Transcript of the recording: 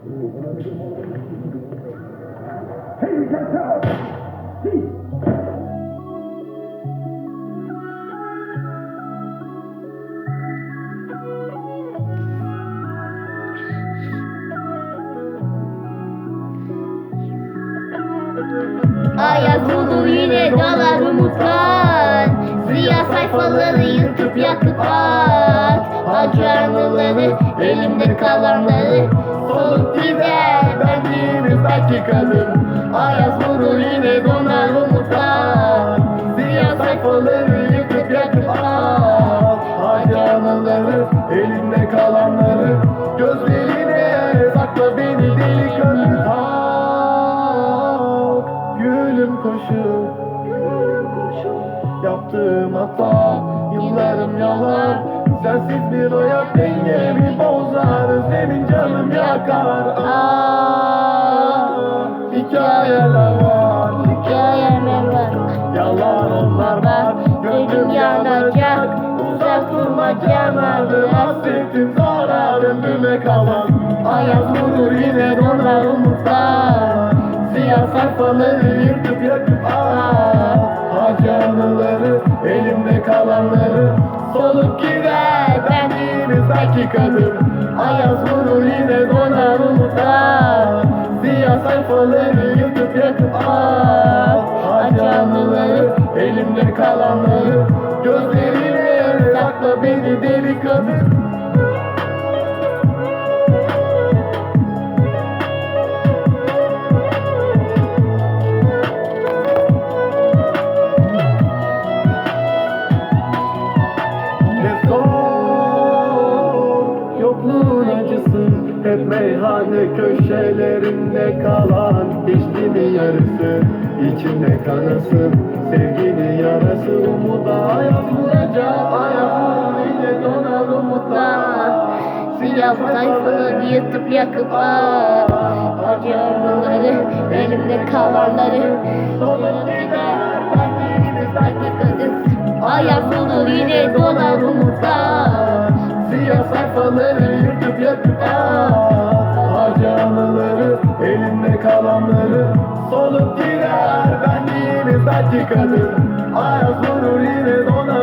Ayak olur yine dalar umutlar Siyah sayfaları yırtıp yakıp dakikadır Ayaz vurur yine donar umutlar Siyah sayfaları yırtıp yakıp at Acı anıları, elimde kalanları. Gözlerine sakla beni deli kadın Tak. Gülüm koşu Yaptığım hata Yıllarım yalan. Sensiz bir hayat dengemi bozar. Özlemin canım yakar. Ah Hikayeler var. Hikayeme bak Yalan onlar var. Gönlüm yanacak. Uzak durma kenardı Hasretim zararım büme kalan. Ayaz vurur yine donar umutlar. Siyah sayfaları yırtıp yakıp at Acı anıları elimde kalanları Solup gider. Benliğimiz dakikadır Ayaz vurur yine donar umutlar. Siyah sayfaları elimde kalanları Gözlerine sakla beni deli kadın. Yokluğun acısı Hep meyhane köşelerinde kalan İçtiğinin yarısı içimde kanası Sevginin yarası umuda ayak vuracak Ayak yine donar umutlar. Siyah sayfaları yırtıp yakıp at sayfaları yırtıp yakıp at Harcanıları, elinde kalanları Solup girer benliğimiz belki kadın Ayaz vurur yine donar.